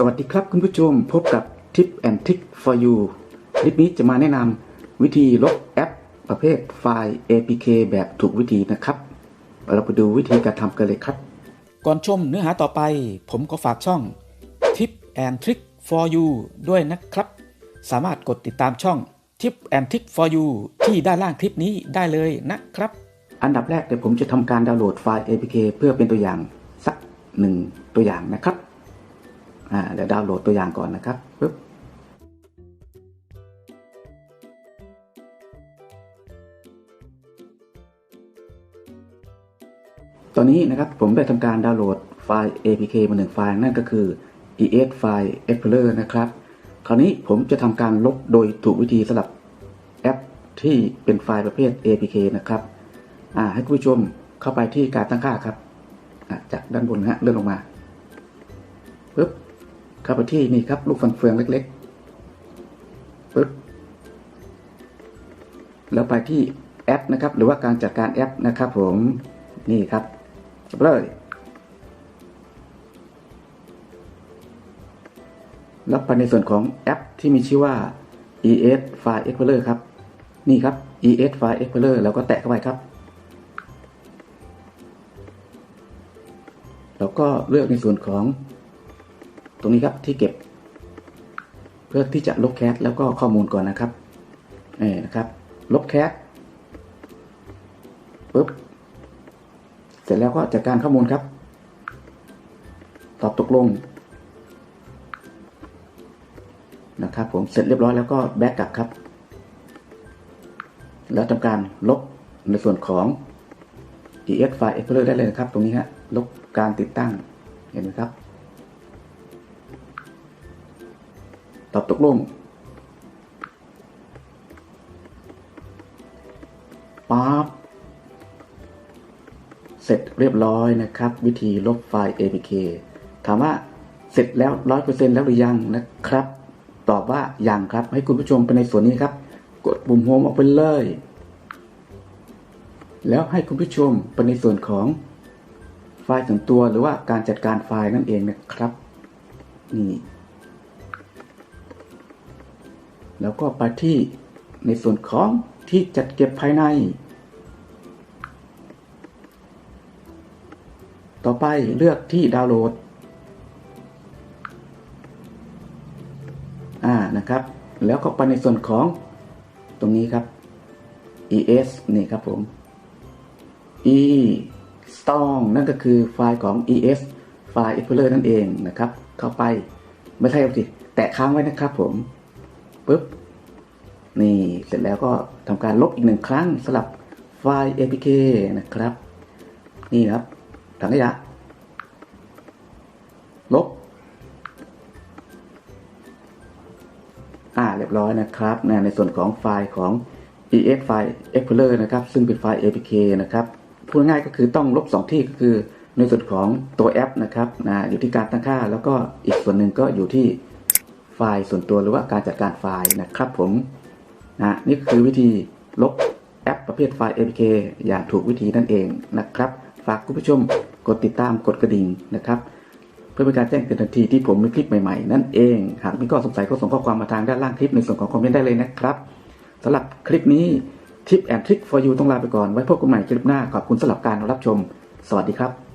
สวัสดีครับคุณผู้ชมพบกับ Tip and Trick for you คลิปนี้จะมาแนะนำวิธีลบแอปประเภทไฟล์ APK แบบถูกวิธีนะครับ เราไปดูวิธีการทำกันเลยครับ ก่อนชมเนื้อหาต่อไป ผมก็ฝากช่อง Tip and Trick for you ด้วยนะครับ สามารถกดติดตามช่อง Tip and Trick for you ที่ด้านล่างคลิปนี้ได้เลยนะครับ อันดับแรกเดี๋ยวผมจะทำการดาวน์โหลดไฟล์ APK เพื่อเป็นตัวอย่างสักหนึ่งตัวอย่างนะครับ อ่าเดี๋ยวดาวน์โหลดตัวอย่างก่อนนะครับปึ๊บตอนนี้นะครับผมได้ทำการดาวน์โหลดไฟล์ APK มาหนึ่งไฟล์นั่นก็คือ ES File Explorer นะครับ คราวนี้ผมจะทำการลบโดยถูกวิธีสำหรับแอปที่เป็นไฟล์ประเภท APK นะครับอ่าให้คุณผู้ชมเข้าไปที่การตั้งค่าครับ จากด้านบนนะฮะเลื่อนลงมาปึ๊บ เข้าไปที่นี่ครับลูกฟันเฟืองเล็กๆปึ๊บแล้วไปที่แอปนะครับ หรือว่าการจัดการแอปนะครับผมนี่ครับเลยแล้วไปในส่วนของแอปที่มีชื่อว่า ES File Explorer ครับ นี่ครับ ES File Explorer แล้วก็แตะเข้าไปครับ แล้วก็เลือกในส่วนของ ตรงนี้ครับที่เก็บ เพื่อที่จะลบแคสแล้วก็ข้อมูลก่อนนะครับนี่นะครับ ลบแคสปุ๊บเสร็จแล้วก็จัดการข้อมูลครับ ตอบตกลงนะครับผมเสร็จเรียบร้อยแล้วก็แบ็กกลับครับ แล้วทำการลบในส่วนของ ES File Explorer ได้เลยนะครับ ตรงนี้ฮะลบการติดตั้งเห็นไหมครับ ตอบตกลง ปั๊บ เสร็จเรียบร้อยนะครับ วิธีลบไฟล์ APK ถามว่าเสร็จแล้ว 100%แล้วหรือยังนะครับ ตอบว่ายังครับ ให้คุณผู้ชมไปในส่วนนี้ครับ กดปุ่มโฮมออกไปเลย แล้วให้คุณผู้ชมไปในส่วนของไฟล์ส่วนตัวหรือว่าการจัดการไฟล์นั่นเองนะครับ นี่ แล้วก็ไปที่ในส่วนของที่จัดเก็บภายใน ต่อไปเลือกที่ดาวน์โหลด อ่า นะครับ แล้วก็ไปในส่วนของตรงนี้ครับ es นี่ครับผม e strong นั่นก็คือไฟล์ของ es ไฟล์ explorer นั่นเองนะครับ เข้าไป ไม่ใช่สิ แตะค้างไว้นะครับผม ปุ๊บ นี่เสร็จแล้วก็ทำการลบอีกหนึ่งครั้งสลับไฟล์ apk นะครับ นี่ครับถังขยะลบ อ่า เรียบร้อยนะครับนในส่วนของไฟล์ของ ES File Explorer นะครับ ซึ่งเป็นไฟล์ APK นะครับ พูดง่ายก็คือต้องลบ 2 ที่ก็คือในส่วนของตัวแอปนะครับนะอยู่ที่การตั้งค่า แล้วก็อีกส่วนหนึ่งก็อยู่ที่ ไฟล์ส่วนตัวหรือว่าการจัดการไฟล์นะครับผมนะนี่คือวิธีลบแอปประเภทไฟล์ APK อย่างถูกวิธีนั่นเองนะครับ ฝากคุณผู้ชมกดติดตามกดกระดิ่งนะครับ เพื่อเป็นการแจ้งเตือนทันทีที่ผมมีคลิปใหม่ๆ นั่นเอง หากมีข้อสงสัยก็ส่งข้อความมาทางด้านล่างคลิปในส่วนของคอมเมนต์ได้เลยนะครับสำหรับคลิปนี้ทิปแอนทริค for you ต้องลาไปก่อน ไว้พบกันใหม่คลิปหน้า ขอบคุณสำหรับการรับชม สวัสดีครับ